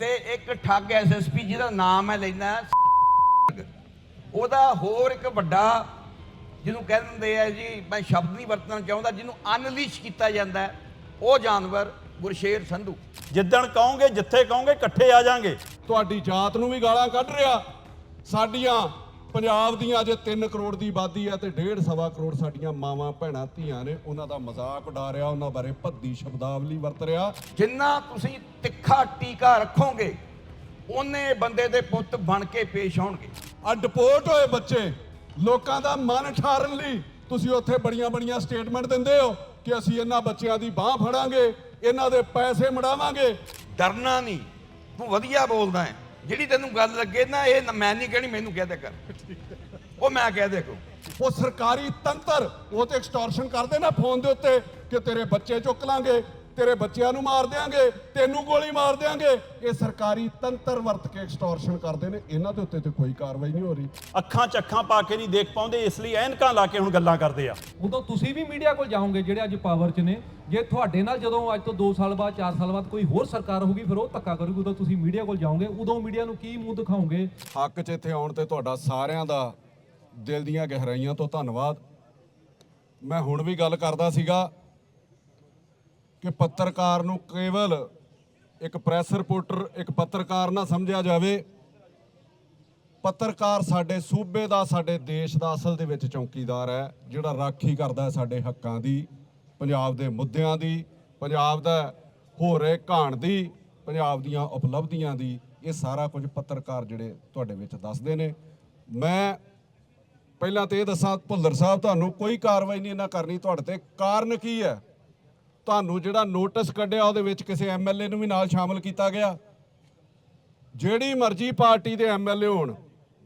ਤੇ ਇੱਕ ਠੱਗ ਐਸਐਸਪੀ ਜਿਹਦਾ ਨਾਮ ਮੈਂ ਲੈਣਾ ਉਹਦਾ ਹੋਰ ਇੱਕ ਵੱਡਾ ਜਿਹਨੂੰ ਕਹਿ ਦਿੰਦੇ ਆ ਜੀ ਮੈਂ ਸ਼ਬਦ ਨਹੀਂ ਵਰਤਣਾ ਚਾਹੁੰਦਾ ਜਿਹਨੂੰ ਅਨਲਿਸ਼ ਕੀਤਾ ਜਾਂਦਾ ਹੈ, ਉਹ ਜਾਨਵਰ ਗੁਰਸ਼ੇਰ ਸੰਧੂ। ਜਿੱਦਣ ਕਹੋਗੇ ਜਿੱਥੇ ਕਹੋਗੇ ਇਕੱਠੇ ਆ ਜਾਾਂਗੇ। ਤੁਹਾਡੀ ਜਾਤ ਨੂੰ ਵੀ ਗਾਲਾਂ ਕੱਢ ਰਿਹਾ। ਸਾਡੀਆਂ ਪੰਜਾਬ ਦੀਆਂ ਜੇ 3 ਕਰੋੜ ਦੀ ਆਬਾਦੀ ਹੈ ਤੇ 1.5 ਸਵਾ ਕਰੋੜ ਸਾਡੀਆਂ ਮਾਵਾਂ, ਭੈਣਾਂ, ਧੀਆਂ ਨੇ ਉਹਨਾਂ ਦਾ ਮਜ਼ਾਕ ਉਡਾ ਰਿਹਾ, ਉਹਨਾਂ ਬਾਰੇ ਭੱਦੀ ਸ਼ਬਦਾਵਲੀ ਵਰਤ ਰਿਹਾ। ਜਿੰਨਾ ਤੁਸੀਂ ਤਿੱਖਾ ਟੀਕਾ ਰੱਖੋਗੇ ਉਹਨੇ ਬੰਦੇ ਦੇ ਪੁੱਤ ਬਣ ਕੇ ਪੇਸ਼ ਹੋਣਗੇ। ਆ ਡਿਪੋਰਟ ਹੋਏ ਬੱਚੇ, ਲੋਕਾਂ ਦਾ ਮਨ ਠਾਰਨ ਲਈ ਤੁਸੀਂ ਉੱਥੇ ਬੜੀਆਂ ਬੜੀਆਂ ਸਟੇਟਮੈਂਟ ਦਿੰਦੇ ਹੋ ਕਿ ਅਸੀਂ ਇਹਨਾਂ ਬੱਚਿਆਂ ਦੀ ਬਾਹ ਫੜਾਂਗੇ, ਇਹਨਾਂ ਦੇ ਪੈਸੇ ਮੜਾਵਾਂਗੇ। ਡਰਨਾ ਨਹੀਂ, ਤੂੰ ਵਧੀਆ ਬੋਲਦਾ ਹੈ। ਜਿਹੜੀ ਤੈਨੂੰ ਗੱਲ ਲੱਗੇ ਨਾ, ਇਹ ਨਾ ਮੈਂ ਨਹੀਂ ਕਹਿਣੀ, ਮੈਨੂੰ ਕਹਿ ਦੇ ਕਰ ਉਹ ਮੈਂ ਕਹਿ ਦੇ ਕੋ। ਉਹ ਸਰਕਾਰੀ ਤੰਤਰ, ਉਹ ਤੇ ਐਕਸਟੋਰਸ਼ਨ ਕਰਦੇ ਨਾ ਫੋਨ ਦੇ ਉੱਤੇ ਕਿ ਤੇਰੇ ਬੱਚੇ ਚੁੱਕ ਲਾਂਗੇ ਤੇਰੇ ਬੱਚਿਆਂ ਨੂੰ ਮਾਰ ਦਿਆਂਗੇ ਤੈਨੂੰ ਗੋਲੀ ਮਾਰ ਦਿਆਂਗੇ। ਇਹ ਸਰਕਾਰੀ ਤੰਤਰ ਵਰਤ ਕੇ ਐਕਸਟੋਰਸ਼ਨ ਕਰਦੇ ਨੇ। ਇਹਨਾਂ ਦੇ ਉੱਤੇ ਤੇ ਕੋਈ ਕਾਰਵਾਈ ਨਹੀਂ ਹੋ ਰਹੀ। ਅੱਖਾਂ 'ਚ ਅੱਖਾਂ ਪਾ ਕੇ ਨਹੀਂ ਦੇਖ ਪਾਉਂਦੇ ਇਸ ਲਈ ਐਨਕਾਂ ਲਾ ਕੇ ਹੁਣ ਗੱਲਾਂ ਕਰਦੇ ਆ। ਉਦੋਂ ਤੁਸੀਂ ਵੀ ਮੀਡੀਆ ਕੋਲ ਜਾਓਗੇ ਜਿਹੜੇ ਅੱਜ ਪਾਵਰ 'ਚ ਨੇ ਜੇ ਤੁਹਾਡੇ ਨਾਲ ਜਦੋਂ ਅੱਜ ਤੋਂ 2 ਸਾਲ ਬਾਅਦ 4 ਸਾਲ ਬਾਅਦ ਕੋਈ ਹੋਰ ਸਰਕਾਰ ਹੋਊਗੀ ਫਿਰ ਉਹ ਧੱਕਾ ਕਰੂਗੀ ਉਦੋਂ ਤੁਸੀਂ ਮੀਡੀਆ ਕੋਲ ਜਾਓਗੇ ਉਦੋਂ ਮੀਡੀਆ ਨੂੰ ਕੀ ਮੂੰਹ ਦਿਖਾਓਗੇ? ਹੱਕ 'ਚ ਇੱਥੇ ਆਉਣ ਤੇ ਤੁਹਾਡਾ ਸਾਰਿਆਂ ਦਾ ਦਿਲ ਦੀਆਂ ਗਹਿਰਾਈਆਂ ਤੋਂ ਧੰਨਵਾਦ। ਮੈਂ ਹੁਣ ਵੀ ਗੱਲ ਕਰਦਾ ਸੀਗਾ ਕਿ ਪੱਤਰਕਾਰ ਨੂੰ ਕੇਵਲ ਇੱਕ ਪ੍ਰੈਸ ਰਿਪੋਰਟਰ, ਇੱਕ ਪੱਤਰਕਾਰ ਨਾ ਸਮਝਿਆ ਜਾਵੇ। ਪੱਤਰਕਾਰ ਸਾਡੇ ਸੂਬੇ ਦਾ, ਸਾਡੇ ਦੇਸ਼ ਦਾ ਅਸਲ ਦੇ ਵਿੱਚ ਚੌਕੀਦਾਰ ਹੈ, ਜਿਹੜਾ ਰਾਖੀ ਕਰਦਾ ਹੈ ਸਾਡੇ ਹੱਕਾਂ ਦੀ, ਪੰਜਾਬ ਦੇ ਮੁੱਦਿਆਂ ਦੀ, ਪੰਜਾਬ ਦਾ ਹੋ ਰਹੇ ਘਾਣ ਦੀ, ਪੰਜਾਬ ਦੀਆਂ ਉਪਲਬਧੀਆਂ ਦੀ, ਇਹ ਸਾਰਾ ਕੁਝ ਪੱਤਰਕਾਰ ਜਿਹੜੇ ਤੁਹਾਡੇ ਵਿੱਚ ਦੱਸਦੇ ਨੇ। ਮੈਂ ਪਹਿਲਾਂ ਤੇ ਇਹ ਦੱਸਾਂ, ਭੁੱਲਰ ਸਾਹਿਬ, ਤੁਹਾਨੂੰ ਕੋਈ ਕਾਰਵਾਈ ਨਹੀਂ ਇਹਨਾਂ ਕਰਨੀ, ਤੁਹਾਡੇ ਤੇ ਕਾਰਨ ਕੀ ਹੈ? ਤੁਹਾਨੂੰ ਜਿਹੜਾ ਨੋਟਿਸ ਕੱਢਿਆ ਉਹਦੇ ਵਿੱਚ ਕਿਸੇ ਐਮਐਲਏ ਨੂੰ ਵੀ ਨਾਲ ਸ਼ਾਮਲ ਕੀਤਾ ਗਿਆ। ਜਿਹੜੀ ਮਰਜ਼ੀ ਪਾਰਟੀ ਦੇ ਐਮਐਲਏ ਹੋਣ,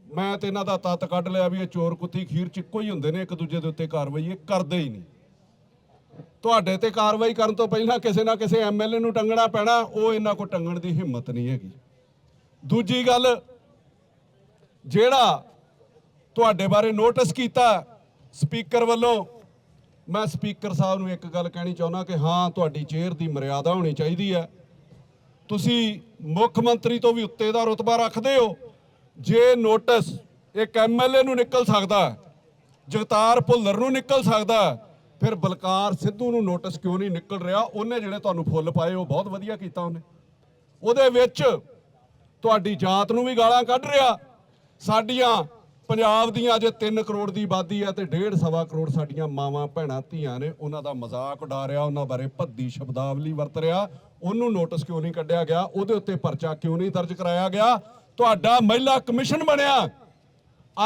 ਮੈਂ ਤੇ ਇਹਨਾਂ ਦਾ ਤੱਤ ਕੱਢ ਲਿਆ ਵੀ ਇਹ ਚੋਰ ਕੁੱਤੀ ਖੀਰ ਚ ਇੱਕੋ ਹੀ ਹੁੰਦੇ ਨੇ, ਇੱਕ ਦੂਜੇ ਦੇ ਉੱਤੇ ਕਾਰਵਾਈ ਇਹ ਕਰਦੇ ਹੀ ਨਹੀਂ। ਤੁਹਾਡੇ ਤੇ ਕਾਰਵਾਈ ਕਰਨ ਤੋਂ ਪਹਿਲਾਂ ਕਿਸੇ ਨਾ ਕਿਸੇ ਐਮਐਲਏ ਨੂੰ ਟੰਗਣਾ ਪੈਣਾ, ਉਹ ਇਹਨਾਂ ਕੋ ਟੰਗਣ ਦੀ ਹਿੰਮਤ ਨਹੀਂ ਹੈਗੀ। ਦੂਜੀ ਗੱਲ, ਜਿਹੜਾ ਤੁਹਾਡੇ ਬਾਰੇ ਨੋਟਿਸ ਕੀਤਾ ਸਪੀਕਰ ਵੱਲੋਂ ਮੈਂ ਸਪੀਕਰ ਸਾਹਿਬ ਨੂੰ ਇੱਕ ਗੱਲ ਕਹਿਣੀ ਚਾਹੁੰਦਾ ਕਿ ਹਾਂ, ਤੁਹਾਡੀ ਚੇਅਰ ਦੀ ਮਰਿਆਦਾ ਹੋਣੀ ਚਾਹੀਦੀ ਹੈ। ਤੁਸੀਂ ਮੁੱਖ ਮੰਤਰੀ ਤੋਂ ਵੀ ਉੱਤੇ ਦਾ ਰੁਤਬਾ ਰੱਖਦੇ ਹੋ। ਜੇ ਨੋਟਿਸ ਇੱਕ ਐਮਐਲਏ ਨੂੰ ਨਿਕਲ ਸਕਦਾ ਜਗਤਾਰ ਭੁੱਲਰ ਨੂੰ ਨਿਕਲ ਸਕਦਾ ਫਿਰ ਬਲਕਾਰ ਸਿੱਧੂ ਨੂੰ ਨੋਟਿਸ ਕਿਉਂ ਨਹੀਂ ਨਿਕਲ ਰਿਹਾ? ਉਹਨੇ ਜਿਹੜੇ ਤੁਹਾਨੂੰ ਫੁੱਲ ਪਾਏ, ਉਹ ਬਹੁਤ ਵਧੀਆ ਕੀਤਾ ਉਹਨੇ। ਉਹਦੇ ਵਿੱਚ ਤੁਹਾਡੀ ਜਾਤ ਨੂੰ ਵੀ ਗਾਲਾਂ ਕੱਢ ਰਿਹਾ। ਸਾਡੀਆਂ ਪੰਜਾਬ ਦੀਆਂ ਜੇ 3 ਕਰੋੜ ਦੀ ਆਬਾਦੀ ਹੈ ਤੇ 1.5 ਸਵਾ ਕਰੋੜ ਸਾਡੀਆਂ ਮਾਵਾਂ, ਭੈਣਾਂ, ਧੀਆਂ ਨੇ ਉਹਨਾਂ ਦਾ ਮਜ਼ਾਕ ਉਡਾ ਰਿਹਾ, ਉਹਨਾਂ ਬਾਰੇ ਭੱਦੀ ਸ਼ਬਦਾਵਲੀ ਵਰਤ ਰਿਹਾ। ਉਹਨੂੰ ਨੋਟਿਸ ਕਿਉਂ ਨਹੀਂ ਕੱਢਿਆ ਗਿਆ? ਉਹਦੇ ਉੱਤੇ ਪਰਚਾ ਕਿਉਂ ਨਹੀਂ ਦਰਜ ਕਰਾਇਆ ਗਿਆ? ਤੁਹਾਡਾ ਮਹਿਲਾ ਕਮਿਸ਼ਨ ਬਣਿਆ।